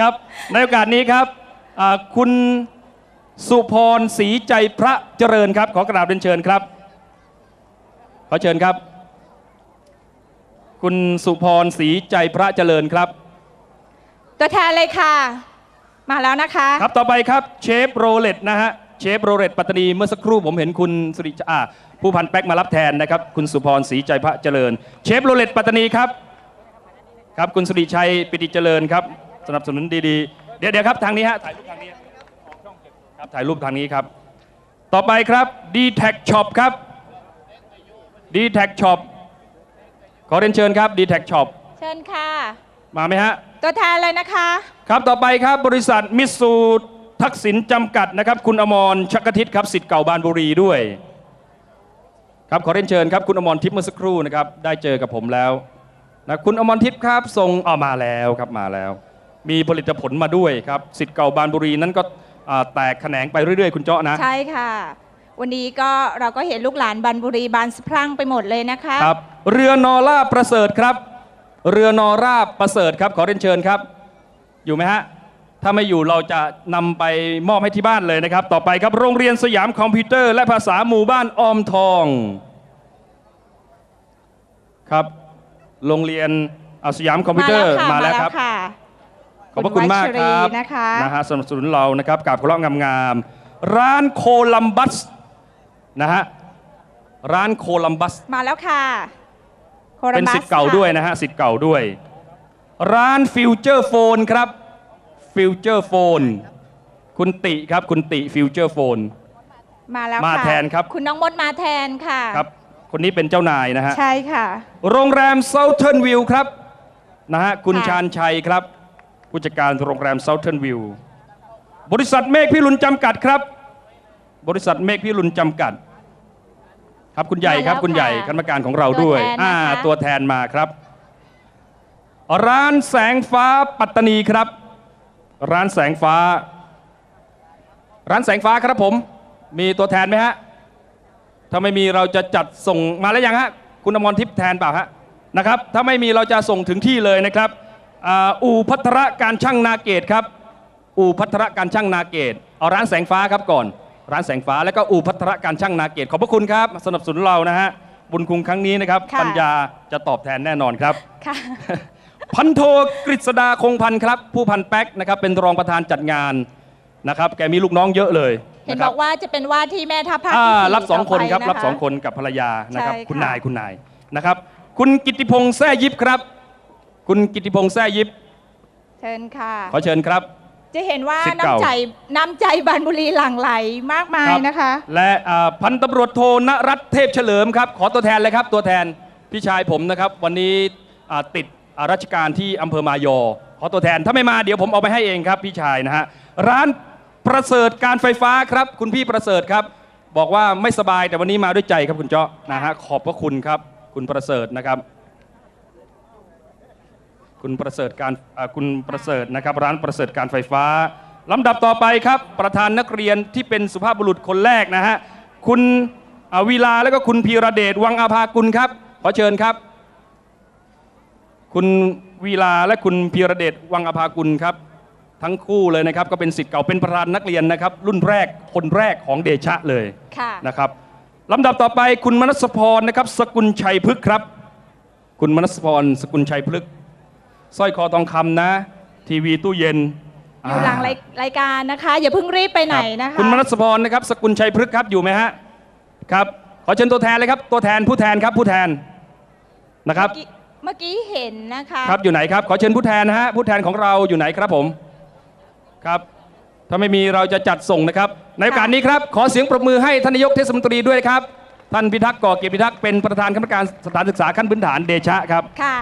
ครับในโอกาสนี้ครับอ่าคุณสุพรศรีใจพระเจริญครับ ขอกราบเรียนเชิญครับ ขอเชิญครับ คุณสุพรศรีใจพระเจริญครับ ตัวแทนเลยค่ะ มาแล้วนะคะ ครับต่อไปครับเชฟโรเลตนะฮะเชฟโรเลตปัตตานีเมื่อสักครู่ผมเห็นคุณสุริอ่าผู้พันแป๊กมารับแทนนะครับ คุณสุพรศรีใจพระเจริญ เชฟโรเลตปัตตานีครับ ครับคุณสุริชัยปิติเจริญครับ สนับสนุนดีๆ เดี๋ยวเดี๋ยวครับทางนี้ฮะถ่ายรูปทางนี้ครับถ่ายรูปทางนี้ครับ ต่อไปครับ d t แท็กช็อปครับ d t แท็กช็อปขอเรียนเชิญครับ d t แท็กช็อปเชิญค่ะ มาไหมฮะ ตัวแทนเลยนะคะ ครับต่อไปครับบริษัทมิตซูทักษิณจำกัดนะครับ คุณอมรชักกทิตครับสิทธิ์เก่าบานบุรีด้วย ครับขอเรียนเชิญครับ คุณอมรทิพย์เมื่อสักครู่นะครับ ได้เจอกับผมแล้วนะคุณอมรทิพย์ครับส่งเอามาแล้วครับมาแล้ว มีผลิตผลมาด้วยครับสิทธิ์เก่าบานบุรีนั้นก็อ่าแตกแขนงไปเรื่อยๆ คุณเจาะนะ ใช่ค่ะ วันนี้ก็เราก็เห็นลูกหลานบันบุรีบานสะพรั่งไปหมดเลยนะคะครับเรือนอร่าประเสริฐครับ เรือนอร่าประเสริฐครับ ขอเรียนเชิญครับ อยู่ไหมฮะถ้าไม่อยู่เราจะนำไปมอบให้ที่บ้านเลยนะครับ ต่อไปครับโรงเรียนสยามคอมพิวเตอร์ และภาษาหมู่บ้านออมทองครับ โรงเรียนอาสยามคอมพิวเตอร์ค่ะมาแล้วครับค่ะ ขอบพระคุณมากครับณวัชนะคะนะฮะสนับสนุนเรานะครับกับเคราะห์งามๆร้านโคลัมบัสนะฮะร้านโคลัมบัสมาแล้วค่ะโครัมเป็นบัสิทธิ์เก่าค่ะด้วยนะฮะสิทธิ์เก่าด้วย ร้านฟิวเจอร์โฟนครับฟิวเจอร์โฟนคุณติครับคุณติฟิวเจอร์โฟนมาแล้วมาค่ะแทนครับ คุณน้องมดมาแทนค่ะครับคนนี้เป็นเจ้านายนะฮะใช่ค่ะ โรงแรมเซาเทิร์นวิวครับนะฮะคุณค่ะชาญชัยครับ ผู้จัดการโรงแรมเซาเทิร์นวิวบริษัทเมฆพิรุณจำกัดครับ บริษัทเมฆพิรุณจำกัด ครับคุณใหญ่ครับมาแล้วคุณใหญ่ค่ะคณะกรรมการของเราด้วยตัวแทนนะคะอ่าตัวแทนมาครับ ร้านแสงฟ้าปัตตานีครับ ร้านแสงฟ้า ร้านแสงฟ้าครับผม มีตัวแทนไหมฮะถ้าไม่มีเราจะจัดส่งมาแล้วยังฮะ คุณอมรทิพย์แทนเปล่าฮะนะครับ ถ้าไม่มีเราจะส่งถึงที่เลยนะครับ อ่าอู่พัทระการช่างนาเกตครับ อู่พัทระการช่างนาเกตเอาร้านแสงฟ้าครับก่อน ร้านแสงฟ้าแล้วก็อู่พัทระการช่างนาเกตขอบพระคุณครับ สนับสนุนเรานะฮะบุญคุณครั้งนี้นะครับค่ะปัญญาจะตอบแทนแน่นอนครับค่ะพันโทกฤษดาคงพันธ์ครับ ผู้พันแป๊กนะครับเป็นรองประธานจัดงานนะครับแกมีลูกน้องเยอะเลยเห็นนะคบรัอกว่าจะเป็นว่าที่แม่ทัพภาคอ่าที่สี่รับสองคนครับต่ไปรับสองคนกับภรรยานะครับใช่ค่ะคุณนายคุณนายนะครับ คุณกิติพงษ์แซ่ยิบครับ คุณกิติพงษ์แซ่ยิบ เชิญค่ะ ขอเชิญครับ จะเห็นว่าสิทธิ์เก่า น้ำใจน้ำใจบันบุรีหลั่งไหลมากมายรับนะคะและอ่าพันตำรวจโทนรัตน์เทพเฉลิมครับ ขอตัวแทนเลยครับ ตัวแทนพี่ชายผมนะครับ วันนี้อ่าติดอ่าราชการที่อำเภอมายอ ขอตัวแทนถ้าไม่มาเดี๋ยวผมเอาไปให้เองครับ พี่ชายนะฮะร้านประเสริฐการไฟฟ้าครับ คุณพี่ประเสริฐครับ บอกว่าไม่สบายแต่วันนี้มาด้วยใจครับคุณเจาะนะฮะขอบพระคุณครับ คุณประเสริฐนะครับ คุณประเสริฐการอ่าคุณประเสริฐนะครับร้านประเสริฐการไฟฟ้าลำดับต่อไปครับ ประธานนักเรียนที่เป็นสุภาพบุรุษคนแรกนะฮะคุณอ่าวีลาและก็คุณพีระเดชวังอาภากุลครับ ขอเชิญครับ คุณวีลาและคุณพีระเดชวังอาภากุลครับ ทั้งคู่เลยนะครับ ก็เป็นสิทธิ์เก่าเป็นประธานนักเรียนนะครับ รุ่นแรกคนแรกของเดชะเลยค่ะนะครับลำดับต่อไปคุณมนัสพรนะครับ สกุลชัยพฤกษ์ครับ คุณมนัสพรสกุลชัยพฤกษ์ สร้อยคอทองคำนะ ทีวีตู้เย็นอยู่หลังรายรายการนะคะ อย่าเพิ่งรีบไปไหนครับนะคะคุณมนัสพรนะครับ สกุลชัยพฤกษ์ครับอยู่ไหมฮะครับ ขอเชิญตัวแทนเลยครับ ตัวแทนผู้แทนครับผู้แทนนะครับเมื่อกี้เมื่อกี้เห็นนะคะครับอยู่ไหนครับ ขอเชิญผู้แทนนะฮะผู้แทนของเราอยู่ไหนครับผมครับถ้าไม่มีเราจะจัดส่งนะครับ ในโอกาสนี้ครับ ขอเสียงปรบมือให้ท่านนายกเทศมนตรีด้วยครับ ท่านพิทักษ์ก่อเกียรติพิทักษ์เป็นประธานคณะกรรมการสถานศึกษาขั้นพื้นฐานเดชะครับค่ะ